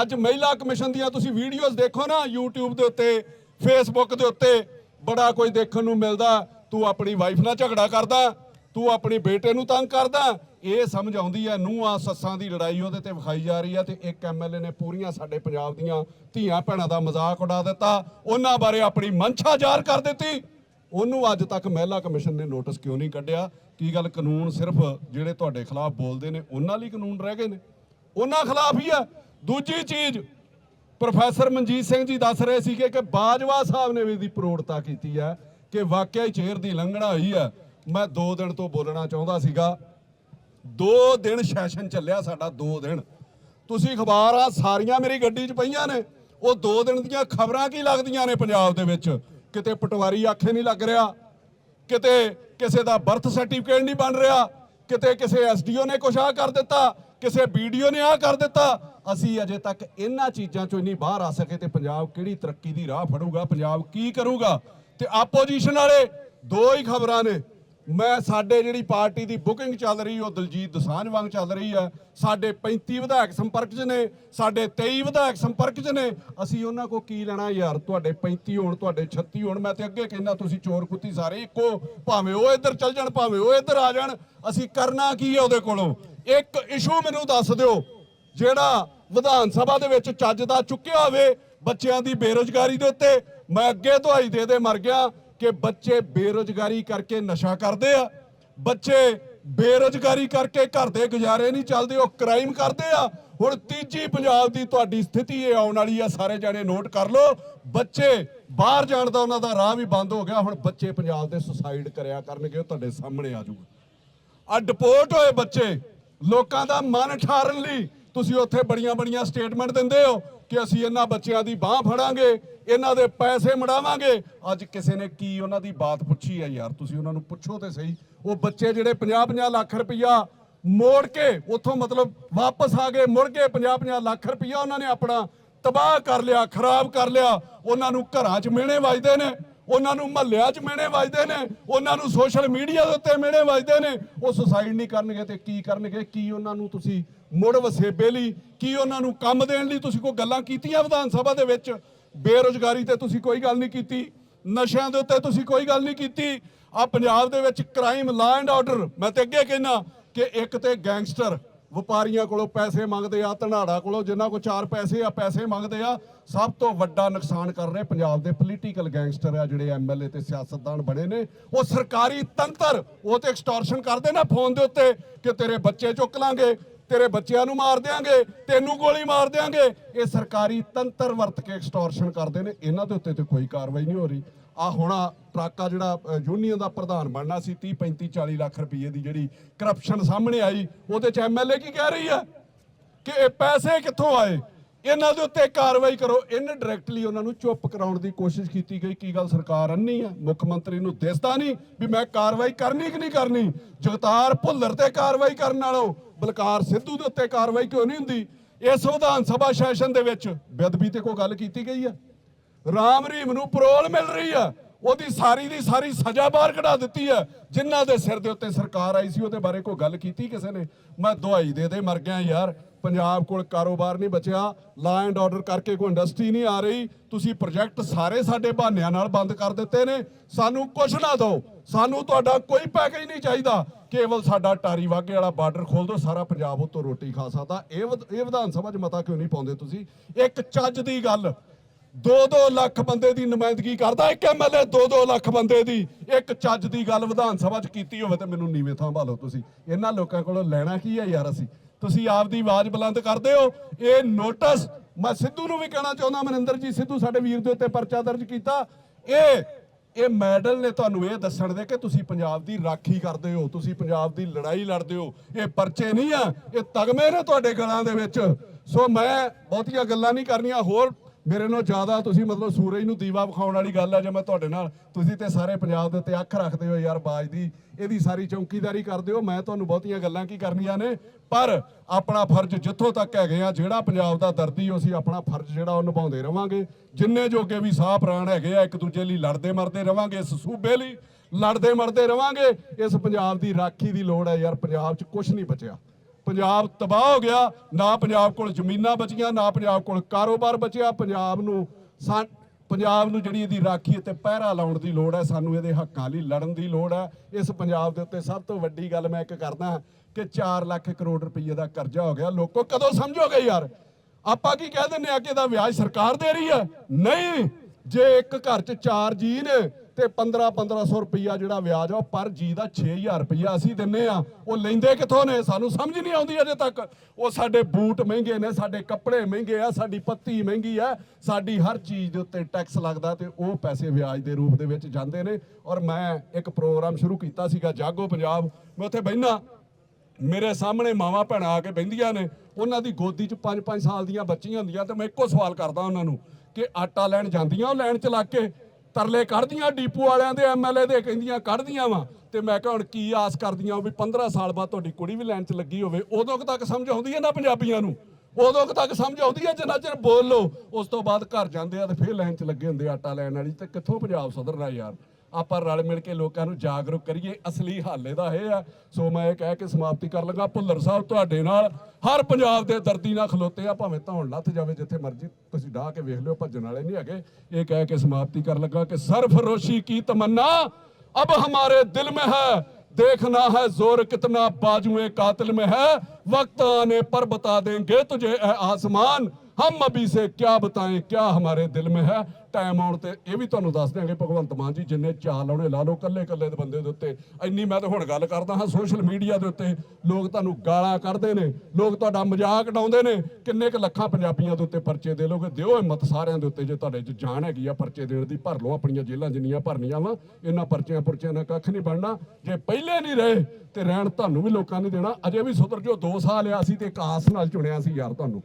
ਅੱਜ ਮਹਿਲਾ ਕਮਿਸ਼ਨ ਦੀਆਂ ਤੁਸੀਂ ਵੀਡੀਓਜ਼ ਦੇਖੋ ਨਾ, YouTube ਦੇ ਉੱਤੇ, Facebook ਦੇ ਉੱਤੇ, ਬੜਾ ਕੁਝ ਦੇਖਣ ਨੂੰ ਮਿਲਦਾ, ਤੂੰ ਆਪਣੀ ਵਾਈਫ ਨਾਲ ਝਗੜਾ ਕਰਦਾ। ਤੂੰ ਆਪਣੇ ਬੇਟੇ ਨੂੰ ਤੰਗ ਕਰਦਾ। ਇਹ ਸਮਝ ਆਉਂਦੀ ਹੈ ਨੂੰਹਾਂ ਸੱਸਾਂ ਦੀ ਲੜਾਈ ਉਹਦੇ ਤੇ ਵਿਖਾਈ ਜਾ ਰਹੀ ਹੈ ਤੇ ਇੱਕ ਐਮਐਲਏ ਨੇ ਪੂਰੀਆਂ ਸਾਡੇ ਪੰਜਾਬ ਦੀਆਂ ਧੀਆਂ ਭੈਣਾਂ ਦਾ ਮਜ਼ਾਕ ਉਡਾ ਦਿੱਤਾ। ਉਹਨਾਂ ਬਾਰੇ ਆਪਣੀ ਮਨਸ਼ਾ ਜ਼ਾਹਰ ਕਰ ਦਿੱਤੀ। ਉਹਨੂੰ ਅੱਜ ਤੱਕ ਮਹਿਲਾ ਕਮਿਸ਼ਨ ਨੇ ਨੋਟਿਸ ਕਿਉਂ ਨਹੀਂ ਕੱਢਿਆ? ਕੀ ਗੱਲ ਕਾਨੂੰਨ ਸਿਰਫ ਜਿਹੜੇ ਤੁਹਾਡੇ ਖਿਲਾਫ ਬੋਲਦੇ ਨੇ, ਉਹਨਾਂ ਲਈ ਕਾਨੂੰਨ ਰਹਿ ਗਏ ਨੇ? ਉਹਨਾਂ ਖਿਲਾਫ ਹੀ ਆ। ਦੂਜੀ ਚੀਜ਼, ਪ੍ਰੋਫੈਸਰ ਮਨਜੀਤ ਸਿੰਘ ਜੀ ਦੱਸ ਰਹੇ ਸੀਗੇ ਕਿ ਬਾਜਵਾ ਸਾਹਿਬ ਨੇ ਵੀ ਦੀ ਪ੍ਰੋੜਤਾ ਕੀਤੀ ਹੈ ਕਿ ਵਾਕਿਆ ਹੀ ਚੇਅਰ ਦੀ ਲੰਘਣਾ ਹੋਈ ਹੈ। ਮੈਂ 2 ਦਿਨ ਤੋਂ ਬੋਲਣਾ ਚਾਹੁੰਦਾ ਸੀਗਾ। 2 ਦਿਨ ਸੈਸ਼ਨ ਚੱਲਿਆ ਸਾਡਾ 2 ਦਿਨ। ਤੁਸੀਂ ਅਖਬਾਰਾਂ ਸਾਰੀਆਂ ਮੇਰੀ ਗੱਡੀ 'ਚ ਪਈਆਂ ਨੇ। ਉਹ 2 ਦਿਨ ਦੀਆਂ ਖਬਰਾਂ ਕੀ ਲੱਗਦੀਆਂ ਨੇ ਪੰਜਾਬ ਦੇ ਵਿੱਚ? ਕਿਤੇ ਪਟਵਾਰੀ ਆਖੇ ਨਹੀਂ ਲੱਗ ਰਿਹਾ। ਕਿਤੇ ਕਿਸੇ ਦਾ ਬਰਥ ਸਰਟੀਫਿਕੇਟ ਨਹੀਂ ਬਣ ਰਿਹਾ। ਕਿਤੇ ਕਿਸੇ ਐਸਡੀਓ ਨੇ ਕੁਛ ਆ ਕਰ ਦਿੱਤਾ, ਕਿਸੇ ਵੀਡੀਓ ਨੇ ਆ ਕਰ ਦਿੱਤਾ। ਅਸੀਂ ਅਜੇ ਤੱਕ ਇਹਨਾਂ ਚੀਜ਼ਾਂ ਚੋਂ ਨਹੀਂ ਬਾਹਰ ਆ ਸਕੇ ਤੇ ਪੰਜਾਬ ਕਿਹੜੀ ਤਰੱਕੀ ਦੀ ਰਾਹ ਫੜੂਗਾ, ਪੰਜਾਬ ਕੀ ਕਰੂਗਾ? ਤੇ ਆਪੋਜੀਸ਼ਨ ਵਾਲੇ ਦੋ ਹੀ ਖਬਰਾਂ ਨੇ। ਮੈਂ ਸਾਡੇ ਜਿਹੜੀ ਪਾਰਟੀ ਦੀ ਬੁਕਿੰਗ ਚੱਲ ਰਹੀ, ਉਹ ਦਲਜੀਤ ਦਸਾਂਝ ਵਾਂਗ ਚੱਲ ਰਹੀ ਹੈ। ਸਾਡੇ 35 ਵਿਧਾਇਕ ਸੰਪਰਕ 'ਚ ਨੇ, ਸਾਡੇ 23 ਵਿਧਾਇਕ ਸੰਪਰਕ 'ਚ ਨੇ। ਅਸੀਂ ਉਹਨਾਂ ਕੋ ਕੀ ਲੈਣਾ ਯਾਰ? ਤੁਹਾਡੇ 35 ਹੋਣ, ਤੁਹਾਡੇ 36 ਹੋਣ, ਮੈਂ ਤੇ ਅੱਗੇ ਕਹਿੰਦਾ ਤੁਸੀਂ ਚੋਰ ਕੁੱਤੀ ਸਾਰੇ ਇੱਕੋ। ਭਾਵੇਂ ਉਹ ਇੱਧਰ ਚੱਲ ਜਾਣ, ਭਾਵੇਂ ਉਹ ਇੱਧਰ ਆ ਜਾਣ, ਅਸੀਂ ਕਰਨਾ ਕੀ ਹੈ ਉਹਦੇ ਕੋਲੋਂ? ਇੱਕ ਇਸ਼ੂ ਮੈਨੂੰ ਦੱਸ ਦਿਓ, ਜਿਹੜਾ ਵਿਧਾਨ ਸਭਾ ਦੇ ਵਿੱਚ ਚੱਜ ਦਾ ਚੁੱਕਿਆ ਹੋਵੇ ਬੱਚਿਆਂ ਦੀ ਬੇਰੋਜ਼ਗਾਰੀ ਦੇ ਉੱਤੇ। ਮੈਂ ਅੱਗੇ ਦਵਾਈ ਦੇ ਦੇ ਮਰ ਗਿਆ। ਕਿ ਬੱਚੇ ਬੇਰੋਜ਼ਗਾਰੀ ਕਰਕੇ ਨਸ਼ਾ ਕਰਦੇ ਆ, ਬੱਚੇ ਬੇਰੋਜ਼ਗਾਰੀ ਕਰਕੇ ਘਰ ਦੇ ਗੁਜ਼ਾਰੇ ਨਹੀਂ ਚੱਲਦੇ, ਉਹ ਕ੍ਰਾਈਮ ਕਰਦੇ ਆ। ਹੁਣ ਤੀਜੀ ਪੰਜਾਬ ਦੀ ਤੁਹਾਡੀ ਸਥਿਤੀ ਇਹ ਆਉਣ ਵਾਲੀ ਆ, ਸਾਰੇ ਜਾਣੇ ਨੋਟ ਕਰ ਲਓ। ਬੱਚੇ ਬਾਹਰ ਜਾਣ ਦਾ ਉਹਨਾਂ ਦਾ ਰਾਹ ਵੀ ਬੰਦ ਹੋ ਗਿਆ, ਹੁਣ ਬੱਚੇ ਪੰਜਾਬ ਦੇ ਸੁਸਾਈਡ ਕਰਿਆ ਕਰਨਗੇ, ਉਹ ਤੁਹਾਡੇ ਸਾਹਮਣੇ ਆ ਜਾਊਗਾ। ਆ ਡਿਪੋਰਟ ਹੋਏ ਬੱਚੇ, ਲੋਕਾਂ ਦਾ ਮਨ ਠਾਰਨ ਲਈ ਤੁਸੀਂ ਉੱਥੇ ਬੜੀਆਂ ਬੜੀਆਂ ਸਟੇਟਮੈਂਟ ਦਿੰਦੇ ਹੋ ਕਿ ਅਸੀਂ ਇਹਨਾਂ ਬੱਚਿਆਂ ਦੀ ਬਾਹ ਫੜਾਂਗੇ, ਇਹਨਾਂ ਦੇ ਪੈਸੇ ਮੜਾਵਾਂਗੇ। ਅੱਜ ਕਿਸੇ ਨੇ ਕੀ ਉਹਨਾਂ ਦੀ ਬਾਤ ਪੁੱਛੀ ਹੈ ਯਾਰ? ਤੁਸੀਂ ਉਹਨਾਂ ਨੂੰ ਪੁੱਛੋ ਤੇ ਸਹੀ। ਉਹ ਬੱਚੇ ਜਿਹੜੇ 50-50 ਲੱਖ ਰੁਪਈਆ ਮੋੜ ਕੇ ਉੱਥੋਂ ਮਤਲਬ ਵਾਪਸ ਆ ਗਏ, ਮੁੜ ਕੇ 50-50 ਲੱਖ ਰੁਪਈਆ ਉਹਨਾਂ ਨੇ ਆਪਣਾ ਤਬਾਹ ਕਰ ਲਿਆ, ਖਰਾਬ ਕਰ ਲਿਆ। ਉਹਨਾਂ ਨੂੰ ਘਰਾਂ 'ਚ ਮਿਹਣੇ ਵੱਜਦੇ ਨੇ। ਉਹਨਾਂ ਨੂੰ ਮਹੱਲਿਆਂ 'ਚ ਮਿਹਣੇ ਵੱਜਦੇ ਨੇ, ਉਹਨਾਂ ਨੂੰ ਸੋਸ਼ਲ ਮੀਡੀਆ ਦੇ ਉੱਤੇ ਮਿਹਣੇ ਵੱਜਦੇ ਨੇ। ਉਹ ਸੁਸਾਈਡ ਨਹੀਂ ਕਰਨਗੇ ਤੇ ਕੀ ਕਰਨਗੇ? ਕੀ ਉਹਨਾਂ ਨੂੰ ਤੁਸੀਂ ਮੁੜ ਵਸੇਬੇ ਲਈ, ਕੀ ਉਹਨਾਂ ਨੂੰ ਕੰਮ ਦੇਣ ਲਈ ਤੁਸੀਂ ਕੋਈ ਗੱਲਾਂ ਕੀਤੀਆਂ ਵਿਧਾਨ ਸਭਾ ਦੇ ਵਿੱਚ? ਬੇਰੁਜ਼ਗਾਰੀ ਤੇ ਤੁਸੀਂ ਕੋਈ ਗੱਲ ਨਹੀਂ ਕੀਤੀ। ਨਸ਼ਿਆਂ ਦੇ ਉੱਤੇ ਤੁਸੀਂ ਕੋਈ ਗੱਲ ਨਹੀਂ ਕੀਤੀ। ਆ ਪੰਜਾਬ ਦੇ ਵਿੱਚ ਕ੍ਰਾਈਮ ਲਾ ਐਂਡ ਆਰਡਰ ਮੈਂ ਤੇ ਅੱਗੇ ਕਹਿਣਾ ਕਿ ਇੱਕ ਤੇ ਗੈਂਗਸਟਰ ਵਪਾਰੀਆਂ ਕੋਲੋਂ ਪੈਸੇ ਮੰਗਦੇ ਆ, ਧਨਾੜਾ ਕੋਲੋਂ ਜਿਨ੍ਹਾਂ ਕੋਲ ਚਾਰ ਪੈਸੇ ਆ, ਪੈਸੇ ਮੰਗਦੇ ਆ, ਸਭ ਤੋਂ ਵੱਡਾ ਨੁਕਸਾਨ ਕਰ ਰਹੇ ਪੰਜਾਬ ਦੇ ਪੋਲੀਟੀਕਲ ਗੈਂਗਸਟਰ ਆ ਜਿਹੜੇ ਐਮਐਲਏ ਤੇ ਸਿਆਸਤਦਾਨ ਬਣੇ ਨੇ। ਉਹ ਸਰਕਾਰੀ ਤੰਤਰ, ਉਹ ਤੇ ਐਕਸਟੋਰਸ਼ਨ ਕਰਦੇ ਨਾ ਫੋਨ ਦੇ ਉੱਤੇ ਕਿ ਤੇਰੇ ਬੱਚੇ ਚੁੱਕ ਲਾਂਗੇ, ਤੇਰੇ ਬੱਚਿਆਂ ਨੂੰ ਮਾਰ ਦਿਆਂਗੇ, ਤੈਨੂੰ ਗੋਲੀ ਮਾਰ ਦਿਆਂਗੇ। ਇਹ ਸਰਕਾਰੀ ਤੰਤਰ ਵਰਤ ਕੇ ਐਕਸਟੋਰਸ਼ਨ ਕਰਦੇ ਨੇ। ਇਹਨਾਂ ਦੇ ਉੱਤੇ ਤੇ ਕੋਈ ਕਾਰਵਾਈ ਨਹੀਂ ਹੋ ਰਹੀ। ਆ ਹੁਣ ਆਹ ਟਰੱਕ ਆ ਜਿਹੜਾ ਯੂਨੀਅਨ ਦਾ ਪ੍ਰਧਾਨ ਬਣਨਾ ਸੀ 30 35 40 ਲੱਖ ਰੁਪਏ ਦੀ ਜਿਹੜੀ ਕਰਪਸ਼ਨ ਸਾਹਮਣੇ ਆਈ, ਉਹਦੇ ਚ ਐਮਐਲਏ ਕੀ ਕਹਿ ਰਹੀ ਹੈ ਕਿ ਇਹ ਪੈਸੇ ਕਿੱਥੋਂ ਆਏ? ਇਹਨਾਂ ਦੇ ਉੱਤੇ ਕਾਰਵਾਈ ਕਰੋ। ਇਹਨੇ ਡਾਇਰੈਕਟਲੀ ਉਹਨਾਂ ਨੂੰ ਚੁੱਪ ਕਰਾਉਣ ਦੀ ਕੋਸ਼ਿਸ਼ ਕੀਤੀ ਗਈ। ਕੀ ਗੱਲ ਸਰਕਾਰ ਅੰਨੀ ਆ? ਮੁੱਖ ਮੰਤਰੀ ਨੂੰ ਦਿਸਦਾ ਨਹੀਂ ਵੀ ਮੈਂ ਕਾਰਵਾਈ ਕਰਨੀ ਕਿ ਨਹੀਂ ਕਰਨੀ? ਜਗਤਾਰ ਭੁੱਲਰ ਤੇ ਕਾਰਵਾਈ ਕਰਨ ਨਾਲੋਂ ਬਲਕਾਰ ਸਿੱਧੂ ਦੇ ਉੱਤੇ ਕਾਰਵਾਈ ਕਿਉਂ ਨਹੀਂ ਹੁੰਦੀ? ਇਸ ਵਿਧਾਨ ਸਭਾ ਸੈਸ਼ਨ ਦੇ ਵਿੱਚ ਬੇਅਦਬੀ ਤੇ ਕੋਈ ਗੱਲ ਕੀਤੀ ਗਈ ਆ? ਰਾਮ ਰੀਮ ਨੂੰ ਪਰੋਲ ਮਿਲ ਰਹੀ ਆ। ਉਹਦੀ ਸਾਰੀ ਦੀ ਸਾਰੀ ਸਜ਼ਾ ਬਾਹਰ ਕਢਾ ਦਿੱਤੀ ਆ। ਜਿਨ੍ਹਾਂ ਦੇ ਸਿਰ ਦੇ ਉੱਤੇ ਸਰਕਾਰ ਆਈ ਸੀ, ਉਹਦੇ ਬਾਰੇ ਕੋਈ ਗੱਲ ਕੀਤੀ ਕਿਸੇ ਨੇ? ਮੈਂ ਦਵਾਈ ਦੇ ਦੇ, ਮਰ ਗਿਆ ਯਾਰ। ਪੰਜਾਬ ਕੋਲ ਕਾਰੋਬਾਰ ਨਹੀਂ ਬਚਿਆ। ਲਾ ਐਂਡ ਆਰਡਰ ਕਰਕੇ ਕੋਈ ਇੰਡਸਟਰੀ ਨਹੀਂ ਆ ਰਹੀ। ਤੁਸੀਂ ਪ੍ਰੋਜੈਕਟ ਸਾਰੇ ਸਾਡੇ ਬਹਾਨਿਆਂ ਨਾਲ ਬੰਦ ਕਰ ਦਿੱਤੇ ਨੇ। ਸਾਨੂੰ ਕੁਝ ਨਾ ਦਿਓ। ਸਾਨੂੰ ਤੁਹਾਡਾ ਕੋਈ ਪੈਕੇਜ ਨਹੀਂ ਚਾਹੀਦਾ। ਕੇਵਲ ਸਾਡਾ ਟਾਰੀ ਵਾਗੇ ਵਾਲਾ ਬਾਰਡਰ ਖੋਲ ਦਿਓ। ਸਾਰਾ ਪੰਜਾਬ ਉੱਤੋਂ ਰੋਟੀ ਖਾ ਸਕਦਾ। ਇਹ ਇਹ ਵਿਧਾਨ ਸਭਾ 'ਚ ਮਤਾ ਕਿਉਂ ਨਹੀਂ ਪਾਉਂਦੇ ਤੁਸੀਂ? ਇੱਕ ਚੱਜ ਦੀ ਗੱਲ। 2-2 ਲੱਖ ਬੰਦੇ ਦੀ ਨੁਮਾਇੰਦਗੀ ਕਰਦਾ, ਇੱਕ ਐਮਐਲਏ 2-2 ਲੱਖ ਬੰਦੇ ਦੀ। ਇੱਕ ਚੱਜ ਦੀ ਗੱਲ ਵਿਧਾਨ ਸਭਾ 'ਚ ਕੀਤੀ ਹੋਵੇ ਤੇ ਮੈਨੂੰ ਨੀਵੇਂ ਥਾਂ ਭਾਲੋ ਤੁਸੀਂ। ਇਹਨਾਂ ਲੋਕਾਂ ਕੋਲੋਂ ਲੈਣਾ ਕੀ ਹੈ ਯਾਰ ਅਸੀਂ? ਤੁਸੀਂ ਆਪਦੀ ਆਵਾਜ਼ ਬੁਲੰਦ ਕਰਦੇ ਹੋ। ਇਹ ਨੋਟਿਸ ਮੈਂ ਸਿੱਧੂ ਨੂੰ ਵੀ ਕਹਿਣਾ ਚਾਹੁੰਦਾ, ਮਨਿੰਦਰ ਜੀ, ਸਿੱਧੂ ਸਾਡੇ ਵੀਰ ਦੇ ਉੱਤੇ ਪਰਚਾ ਦਰਜ ਕੀਤਾ। ਇਹ ਇਹ ਮੈਡਲ ਨੇ ਤੁਹਾਨੂੰ ਇਹ ਦੱਸਣ ਦੇ ਕਿ ਤੁਸੀਂ ਪੰਜਾਬ ਦੀ ਰਾਖੀ ਕਰਦੇ ਹੋ, ਤੁਸੀਂ ਪੰਜਾਬ ਦੀ ਲੜਾਈ ਲੜਦੇ ਹੋ। ਇਹ ਪਰਚੇ ਨਹੀਂ ਆ, ਇਹ ਤਗਮੇ ਨੇ ਤੁਹਾਡੇ ਗਲਾਂ ਦੇ ਵਿੱਚ। ਸੋ ਮੈਂ ਬਹੁਤੀਆਂ ਗੱਲਾਂ ਨਹੀਂ ਕਰਨੀਆਂ, ਹੋਰ ਮੇਰੇ ਨਾਲੋਂ ਜ਼ਿਆਦਾ ਤੁਸੀਂ ਮਤਲਬ ਸੂਰਜ ਨੂੰ ਦੀਵਾ ਵਿਖਾਉਣ ਵਾਲੀ ਗੱਲ ਹੈ ਜੇ ਮੈਂ ਤੁਹਾਡੇ ਨਾਲ, ਤੁਸੀਂ ਤੇ ਸਾਰੇ ਪੰਜਾਬ ਦੇ ਉੱਤੇ ਅੱਖ ਰੱਖਦੇ ਹੋ ਯਾਰ ਬਾਜ ਦੀ, ਇਹਦੀ ਸਾਰੀ ਚੌਕੀਦਾਰੀ ਕਰਦੇ ਹੋ, ਮੈਂ ਤੁਹਾਨੂੰ ਬਹੁਤੀਆਂ ਗੱਲਾਂ ਕੀ ਕਰਨੀਆਂ ਨੇ, ਪਰ ਆਪਣਾ ਫਰਜ਼ ਜਿੱਥੋਂ ਤੱਕ ਹੈਗੇ ਆ, ਜਿਹੜਾ ਪੰਜਾਬ ਦਾ ਦਰਦੀ, ਅਸੀਂ ਆਪਣਾ ਫਰਜ਼ ਜਿਹੜਾ ਉਹ ਨਿਭਾਉਂਦੇ ਰਵਾਂਗੇ। ਜਿੰਨੇ ਜੋਗੇ ਵੀ ਸਾਹ ਪ੍ਰਾਣ ਹੈਗੇ ਆ, ਇੱਕ ਦੂਜੇ ਲਈ ਲੜਦੇ ਮਰਦੇ ਰਵਾਂਗੇ, ਇਸ ਸੂਬੇ ਲਈ ਲੜਦੇ ਮਰਦੇ ਰਵਾਂਗੇ, ਇਸ ਪੰਜਾਬ ਦੀ ਰਾਖੀ ਦੀ ਲੋੜ ਹੈ ਯਾਰ, ਪੰਜਾਬ 'ਚ ਕੁਝ ਨਹੀਂ ਬਚਿਆ। ਪੰਜਾਬ ਤਬਾਹ ਹੋ ਗਿਆ, ਨਾ ਪੰਜਾਬ ਕੋਲ ਜ਼ਮੀਨਾਂ ਬਚੀਆਂ, ਨਾ ਪੰਜਾਬ ਕੋਲ ਕਾਰੋਬਾਰ ਬਚਿਆ। ਪੰਜਾਬ ਨੂੰ ਸਾ- ਪੰਜਾਬ ਨੂੰ ਜਿਹੜੀ ਇਹਦੀ ਰਾਖੀ ਅਤੇ ਪਹਿਰਾ ਲਾਉਣ ਦੀ ਲੋੜ ਹੈ, ਸਾਨੂੰ ਇਹਦੇ ਹੱਕਾਂ ਲਈ ਲੜਨ ਦੀ ਲੋੜ ਹੈ। ਇਸ ਪੰਜਾਬ ਦੇ ਉੱਤੇ ਸਭ ਤੋਂ ਵੱਡੀ ਗੱਲ ਮੈਂ ਇੱਕ ਕਰਦਾ ਕਿ 4 ਲੱਖ ਕਰੋੜ ਰੁਪਏ ਦਾ ਕਰਜ਼ਾ ਹੋ ਗਿਆ। ਲੋਕੋ ਕਦੋਂ ਸਮਝੋਗੇ ਯਾਰ? ਆਪਾਂ ਕੀ ਕਹਿ ਦਿੰਨੇ ਆ ਕਿ ਇਹਦਾ ਵਿਆਜ ਸਰਕਾਰ ਦੇ ਰਹੀ ਹੈ? ਨਹੀਂ, ਜੇ ਇੱਕ ਘਰ 'ਚ ਚਾਰ ਜੀ ਨੇ ਤੇ 15 1500 ਰੁਪਈਆ ਜਿਹੜਾ ਵਿਆਜ ਆ, ਉਹ ਪਰ ਜੀ ਦਾ 6000 ਰੁਪਈਆ ਅਸੀਂ ਦਿੰਨੇ ਆ। ਉਹ ਲੈਂਦੇ ਕਿੱਥੋਂ ਨੇ? ਸਾਨੂੰ ਸਮਝ ਨਹੀਂ ਆਉਂਦੀ ਅਜੇ ਤੱਕ। ਉਹ ਸਾਡੇ ਬੂਟ ਮਹਿੰਗੇ ਨੇ, ਸਾਡੇ ਕੱਪੜੇ ਮਹਿੰਗੇ ਆ, ਸਾਡੀ ਪੱਤੀ ਮਹਿੰਗੀ ਆ। ਸਾਡੀ ਹਰ ਚੀਜ਼ ਦੇ ਉੱਤੇ ਟੈਕਸ ਲੱਗਦਾ ਤੇ ਉਹ ਪੈਸੇ ਵਿਆਜ ਦੇ ਰੂਪ ਦੇ ਵਿੱਚ ਜਾਂਦੇ ਨੇ। ਔਰ ਮੈਂ ਇੱਕ ਪ੍ਰੋਗਰਾਮ ਸ਼ੁਰੂ ਕੀਤਾ ਸੀਗਾ, ਜਾਗੋ ਪੰਜਾਬ। ਮੈਂ ਉੱਥੇ ਬਹਿਨਾ। ਮੇਰੇ ਸਾਹਮਣੇ ਮਾਵਾਂ ਭੈਣਾਂ ਆ ਕੇ ਬਹਿੰਦੀਆਂ ਨੇ। ਉਹਨਾਂ ਦੀ ਗੋਦੀ 'ਚ 5-5 ਸਾਲ ਦੀਆਂ ਬੱਚੀਆਂ ਹੁੰਦੀਆਂ ਤੇ ਮੈਂ ਇੱਕੋ ਸਵਾਲ ਕਰਦਾ ਉਹਨਾਂ ਨੂੰ ਕਿ ਆਟਾ ਲੈਣ ਜਾਂਦੀਆਂ ਉਹ ਲੈਣ 'ਚ ਲੱਗ ਕੇ? ਤਰਲੇ ਕੱਢਦੀਆਂ, ਡੀਪੂ ਵਾਲਿਆਂ ਦੇ ਐਮਐਲਏ ਦੇ, ਕਹਿੰਦੀਆਂ ਕੱਢਦੀਆਂ ਵਾ। ਤੇ ਮੈਂ ਕਿਹਾ ਹੁਣ ਕੀ ਆਸ ਕਰਦੀਆਂ ਉਹ ਵੀ 15 ਸਾਲ ਬਾਅਦ ਤੁਹਾਡੀ ਕੁੜੀ ਵੀ ਲਾਈਨ 'ਚ ਲੱਗੀ ਹੋਵੇ। ਉਦੋਂ ਤੱਕ ਸਮਝ ਆਉਂਦੀ ਹੈ ਨਾ ਪੰਜਾਬੀਆਂ ਨੂੰ? ਉਦੋਂ ਕੁ ਤੱਕ ਸਮਝ ਆਉਂਦੀ ਹੈ ਜਿੰਨਾ ਚਿਰ ਬੋਲ। ਲਓ ਉਸ ਤੋਂ ਬਾਅਦ ਘਰ ਜਾਂਦੇ ਆ ਤੇ ਫੇਰ ਲਾਈਨ 'ਚ ਲੱਗੇ ਹੁੰਦੇ ਆਟਾ ਲੈਣ ਵਾਲੀ। ਤੇ ਕਿੱਥੋਂ ਪੰਜਾਬ ਸੁਧਰਨਾ ਯਾਰ? ਆਪਾਂ ਰਲ ਮਿਲ ਕੇ ਲੋਕਾਂ ਨੂੰ ਜਾਗਰੂਕ ਕਰੀਏ ਅਸਲੀ ਹੱਲ ਇਹਦਾ ਇਹ ਆ ਸੋ ਮੈਂ ਇਹ ਕਹਿ ਕੇ ਸਮਾਪਤੀ ਕਰ ਲਗਾ ਭੁੱਲਰ ਸਾਹਿਬ ਤੁਹਾਡੇ ਨਾਲ ਹਰ ਪੰਜਾਬ ਦੇ ਦਰਦੀ ਨਾਲ ਖਲੋਤੇ ਆ ਭਾਵੇਂ ਧੌਣ ਲੱਥ ਜਾਵੇ ਜਿੱਥੇ ਮਰਜ਼ੀ ਤੁਸੀਂ ਢਾਹ ਕੇ ਵੇਖ ਲਿਓ ਭੱਜਣ ਵਾਲੇ ਨਹੀਂ ਹੈਗੇ ਇਹ ਕਹਿ ਕੇ ਸਮਾਪਤੀ ਕਰ ਲਗਾ ਕਿ ਸਰਫਰੋਸ਼ੀ ਕੀ ਤਮੰਨਾ अब हमारे दिल में है देखना है जोर कितना बाजुए कातिल में है वक्त आने पर बता देंगे तुझे ए आसमान हम अभी से क्या बताएं क्या हमारे दिल में है ਟਾਈਮ ਆਉਣ ਤੇ ਇਹ ਵੀ ਤੁਹਾਨੂੰ ਦੱਸ ਦਿਆਂਗੇ, ਭਗਵੰਤ ਮਾਨ ਜੀ ਜਿੰਨੇ ਚਾਲ ਲਾਉਣੇ, ਲਾ ਲਓ ਕੱਲੇ ਕੱਲੇ ਦੇ ਬੰਦੇ ਦੇ ਉੱਤੇ। ਇੰਨੀ ਮੈਂ ਤਾਂ ਹੁਣ ਗੱਲ ਕਰਦਾ ਹਾਂ ਸੋਸ਼ਲ ਮੀਡੀਆ ਦੇ ਉੱਤੇ। ਲੋਕ ਤੁਹਾਨੂੰ ਗਾਲਾਂ ਕੱਢਦੇ ਨੇ, ਲੋਕ ਤੁਹਾਡਾ ਮਜ਼ਾਕ ਉਡਾਉਂਦੇ ਨੇ। ਕਿੰਨੇ ਕੁ ਲੱਖਾਂ ਪੰਜਾਬੀਆਂ ਦੇ ਉੱਤੇ ਪਰਚੇ ਦੇ ਲੋਗੇ ਦਿਓ ਹਿੰਮਤ ਸਾਰਿਆਂ ਦੇ ਉੱਤੇ ਜੇ ਤੁਹਾਡੇ 'ਚ ਜਾਨ ਹੈਗੀ ਆ ਪਰਚੇ ਦੇਣ ਦੀ, ਭਰ ਲਓ ਆਪਣੀਆਂ ਜੇਲ੍ਹਾਂ ਜਿੰਨੀਆਂ ਭਰਨੀਆਂ ਵਾ। ਇਹਨਾਂ ਪਰਚਿਆਂ ਪੁਰਚਿਆਂ ਨਾਲ ਕੱਖ ਨਹੀਂ ਬਣਨਾ। ਜੇ ਪਹਿਲੇ ਨਹੀਂ ਰਹੇ ਤੇ ਰਹਿਣ ਤੁਹਾਨੂੰ ਵੀ ਲੋਕਾਂ ਨੇ ਦੇਣਾ। ਅਜੇ ਵੀ ਸੁਧਰ ਜੋ 2 ਸਾਲ ਆ ਸੀ ਤੇ ਕਾਸ ਨਾਲ ਚੁਣਿਆ ਸੀ ਯਾਰ ਤੁਹਾਨੂੰ।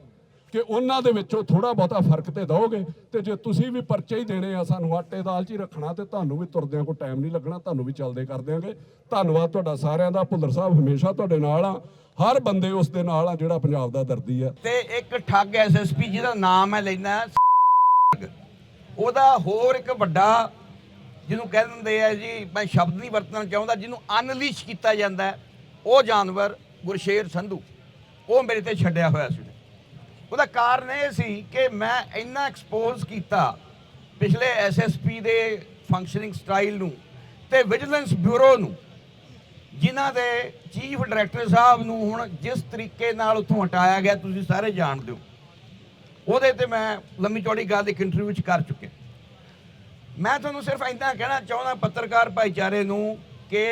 ਕਿ ਉਹਨਾਂ ਦੇ ਵਿੱਚੋਂ ਥੋੜਾ ਬਹੁਤਾ ਫ਼ਰਕ ਤੇ ਦਓਗੇ ਤੇ ਜੇ ਤੁਸੀਂ ਵੀ ਪਰਚੇ ਹੀ ਦੇਣੇ ਆ ਸਾਨੂੰ ਆਟੇ ਦਾਲ 'ਚ ਹੀ ਰੱਖਣਾ ਤੇ ਤੁਹਾਨੂੰ ਵੀ ਤੁਰਦਿਆਂ ਕੋਈ ਟਾਈਮ ਨਹੀਂ ਲੱਗਣਾ, ਤੁਹਾਨੂੰ ਵੀ ਚੱਲਦੇ ਕਰ ਦਿਆਂਗੇ। ਧੰਨਵਾਦ ਤੁਹਾਡਾ ਸਾਰਿਆਂ ਦਾ, ਭੁੱਲਰ ਸਾਹਿਬ ਹਮੇਸ਼ਾ ਤੁਹਾਡੇ ਨਾਲ ਆ। ਹਰ ਬੰਦੇ ਉਸ ਦੇ ਨਾਲ ਆ ਜਿਹੜਾ ਪੰਜਾਬ ਦਾ ਦਰਦੀ ਆ। ਤੇ ਇੱਕ ਠੱਗ ਐਸਐਸਪੀ ਜਿਹਦਾ ਨਾਮ ਮੈਂ ਲੈਣਾ ਉਹਦਾ ਹੋਰ ਇੱਕ ਵੱਡਾ ਜਿਹਨੂੰ ਕਹਿ ਦਿੰਦੇ ਆ ਜੀ, ਮੈਂ ਸ਼ਬਦ ਨਹੀਂ ਵਰਤਣਾ ਚਾਹੁੰਦਾ, ਜਿਹਨੂੰ ਅਨਲੀਸ਼ ਕੀਤਾ ਜਾਂਦਾ ਉਹ ਜਾਨਵਰ ਗੁਰਸ਼ੇਰ ਸੰਧੂ। ਉਹ ਮੇਰੇ ਤੇ ਛੱਡਿਆ ਹੋਇਆ ਸੀ। ਉਹਦਾ ਕਾਰਨ ਇਹ ਸੀ ਕਿ ਮੈਂ ਇੰਨਾ ਐਕਸਪੋਜ਼ ਕੀਤਾ ਪਿਛਲੇ ਐਸਐਸਪੀ ਦੇ ਫੰਕਸ਼ਨਿੰਗ ਸਟਾਈਲ ਨੂੰ ਤੇ ਵਿਜੀਲੈਂਸ ਬਿਊਰੋ ਨੂੰ, ਜਿਨ੍ਹਾਂ ਦੇ ਚੀਫ ਡਾਇਰੈਕਟਰ ਸਾਹਿਬ ਨੂੰ ਹੁਣ ਜਿਸ ਤਰੀਕੇ ਨਾਲ ਉੱਥੋਂ ਹਟਾਇਆ ਗਿਆ ਤੁਸੀਂ ਸਾਰੇ ਜਾਣਦੇ ਹੋ, ਉਹਦੇ ਤੇ ਮੈਂ ਲੰਮੀ ਚੌੜੀ ਗੱਲ ਇੱਕ ਇੰਟਰਵਿਊ ਚ ਕਰ ਚੁੱਕਿਆ। ਮੈਂ ਤੁਹਾਨੂੰ ਸਿਰਫ ਇੰਨਾ ਕਹਿਣਾ ਚਾਹੁੰਦਾ ਪੱਤਰਕਾਰ ਭਾਈਚਾਰੇ ਨੂੰ ਕਿ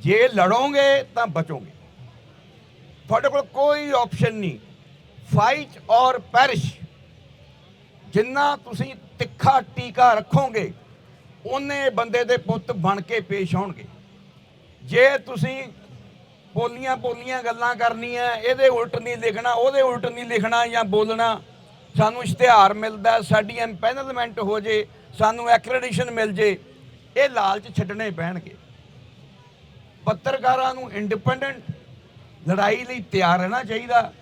ਜੇ ਲੜੋਗੇ ਤਾਂ ਬਚੋਗੇ। ਤੁਹਾਡੇ ਕੋਲ ਕੋਈ ਆਪਸ਼ਨ ਨਹੀਂ। ਫਾਈਟ ਔਰ ਪੈਰਿਸ਼। ਜਿੰਨਾ ਤੁਸੀਂ ਤਿੱਖਾ ਟੀਕਾ ਰੱਖੋਗੇ ਉਹਨੇ ਬੰਦੇ ਦੇ ਪੁੱਤ ਬਣ ਕੇ ਪੇਸ਼ ਆਉਣਗੇ ਜੇ ਤੁਸੀਂ ਪੋਲੀਆਂ ਪੋਲੀਆਂ ਗੱਲਾਂ ਕਰਨੀਆਂ, ਇਹਦੇ ਉਲਟ ਨਹੀਂ ਲਿਖਣਾ, ਉਹਦੇ ਉਲਟ ਨਹੀਂ ਲਿਖਣਾ ਜਾਂ ਬੋਲਣਾ, ਸਾਨੂੰ ਇਸ਼ਤਿਹਾਰ ਮਿਲਦਾ, ਸਾਡੀ ਐਮਪੈਨਲਮੈਂਟ ਹੋ ਜੇ, ਸਾਨੂੰ ਐਕ੍ਰੈਡੀਸ਼ਨ ਮਿਲ ਜੇ, ਇਹ ਲਾਲਚ ਛੱਡਣੇ ਪੈਣਗੇ। ਪੱਤਰਕਾਰਾਂ ਨੂੰ ਇੰਡੀਪੈਂਡੈਂਟ ਲੜਾਈ ਲਈ ਤਿਆਰ ਰਹਿਣਾ ਚਾਹੀਦਾ।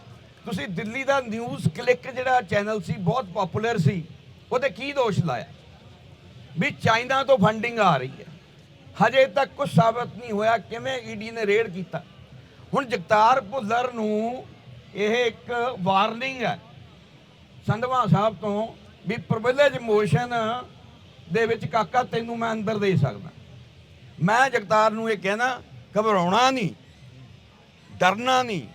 ਤੁਸੀਂ ਦਿੱਲੀ ਦਾ ਨਿਊਜ਼ ਕਲਿੱਕ ਜਿਹੜਾ ਚੈਨਲ ਸੀ, ਬਹੁਤ ਪਪੂਲਰ ਸੀ ਉਹਤੇ ਕੀ ਦੋਸ਼ ਲਾਇਆ? ਵੀ ਚਾਈਨਾ ਤੋਂ ਫੰਡਿੰਗ ਆ ਰਹੀ ਹੈ। ਹਜੇ ਤੱਕ ਕੁਝ ਸਾਬਤ ਨਹੀਂ ਹੋਇਆ ਕਿਵੇਂ ਈਡੀ ਨੇ ਰੇਡ ਕੀਤਾ। ਹੁਣ ਜਗਤਾਰ ਭੁੱਲਰ ਨੂੰ ਇਹ ਇੱਕ ਵਾਰਨਿੰਗ ਹੈ। ਸੰਧਵਾ ਸਾਹਿਬ ਤੋਂ ਵੀ ਪ੍ਰਿਵਿਲੇਜ ਮੋਸ਼ਨ ਦੇ ਵਿੱਚ, ਕਾਕਾ, ਤੈਨੂੰ ਮੈਂ ਅੰਦਰ ਦੇ ਸਕਦਾ। ਮੈਂ ਜਗਤਾਰ ਨੂੰ ਇਹ ਕਹਿਣਾ, ਘਬਰਾਉਣਾ ਨਹੀਂ, ਡਰਨਾ ਨਹੀਂ,